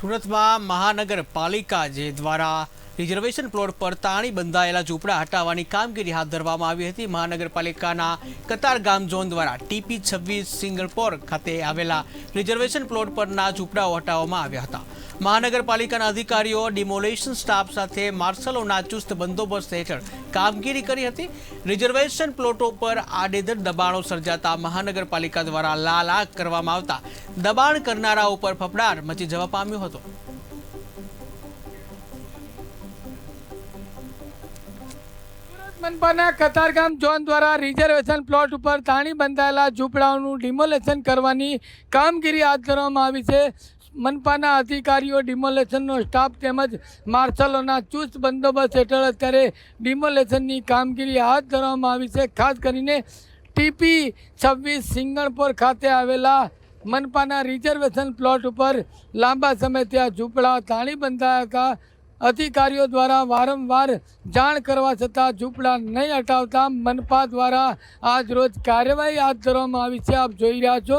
સુરતમાં મહાનગરપાલિકા જે દ્વારા રિઝર્વેશન પ્લોટ પર તાણી બંધાયેલા ઝૂંપડા હટાવવાની કામગીરી હાથ ધરવામાં આવી હતી. મહાનગરપાલિકાના કતારગામ ઝોન દ્વારા ટીપી છવ્વીસ સિંગલપોર ખાતે આવેલા રિઝર્વેશન પ્લોટ પરના ઝૂંપડાઓ હટાવવામાં આવ્યા હતા. મહાનગરપાલિકાના અધિકારીઓ ડિમોલેશન સ્ટાફ સાથે માર્શલોના ચુસ્ત બંદોબસ્ત હેઠળ કામગીરી કરી હતી. રિઝર્વેશન પ્લોટો પર આડેધડ દબાણો સર્જાતા મહાનગરપાલિકા દ્વારા લાલ આગ કરવામાં આવતા દબાણ કરનારા ઉપર ફફડાટ મચી જવા પામ્યો હતો. મનપાના કતારગામ ઝોન દ્વારા રિઝર્વેશન પ્લોટ ઉપર તાણી બંધાયેલા ઝૂંપડાઓનું ડિમોલેશન કરવાની કામગીરી હાથ ધરવામાં આવી છે. મનપાના અધિકારીઓ ડિમોલેશનનો સ્ટાફ તેમજ માર્શલોના ચુસ્ત બંદોબસ્ત હેઠળ અત્યારે ડિમોલેશનની કામગીરી હાથ ધરવામાં આવી છે. ખાસ કરીને ટીપી છવ્વીસ સિંગણપોર ખાતે આવેલા મનપાના રિઝર્વેશન પ્લોટ ઉપર લાંબા સમયથી આ ઝૂંપડા તાણી બંધાયા હતા. અધિકારીઓ દ્વારા વારંવાર જાણ કરવા છતાં ઝૂંપડા નહીં હટાવતા મનપા દ્વારા આજ રોજ કાર્યવાહી હાથ ધરવામાં આવી છે. આપ જોઈ રહ્યા છો,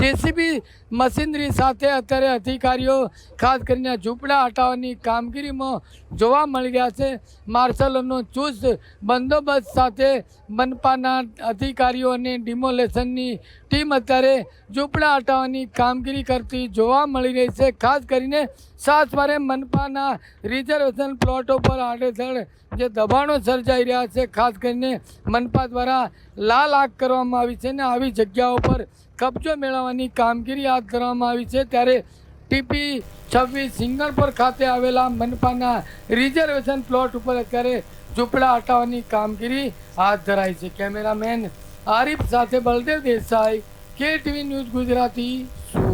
જેસીબી મશીનરી સાથે અત્યારે અધિકારીઓ, ખાસ કરીને ઝૂંપડા હટાવવાની કામગીરીમાં જોવા મળી રહ્યા છે. માર્શલોનો ચુસ્ત બંદોબસ્ત સાથે મનપાના અધિકારીઓ અને ડિમોલેશનની ટીમ અત્યારે ઝૂંપડા હટાવવાની કામગીરી કરતી જોવા મળી રહી છે. ખાસ કરીને સાસવારે મનપાના રિઝર્વેશન પ્લોટો પર આડેધડ જે દબાણો સર્જાઈ રહ્યા છે, ખાસ કરીને મનપા દ્વારા લાલ આગ કરવામાં આવી છે ને આવી જગ્યાઓ પર કબજો મેળવવાની કામગીરી હાથ ધરવામાં આવી છે. ત્યારે ટીપી છવ્વીસ સિંગણપર ખાતે આવેલા મનપાના રિઝર્વેશન પ્લોટ ઉપર અત્યારે ઝૂંપડા હટાવવાની કામગીરી હાથ ધરાઈ છે. કેમેરામેન આરિફ સાથે બલદેવ દેસાઈ કે ટીવી ન્યૂઝ ગુજરાતી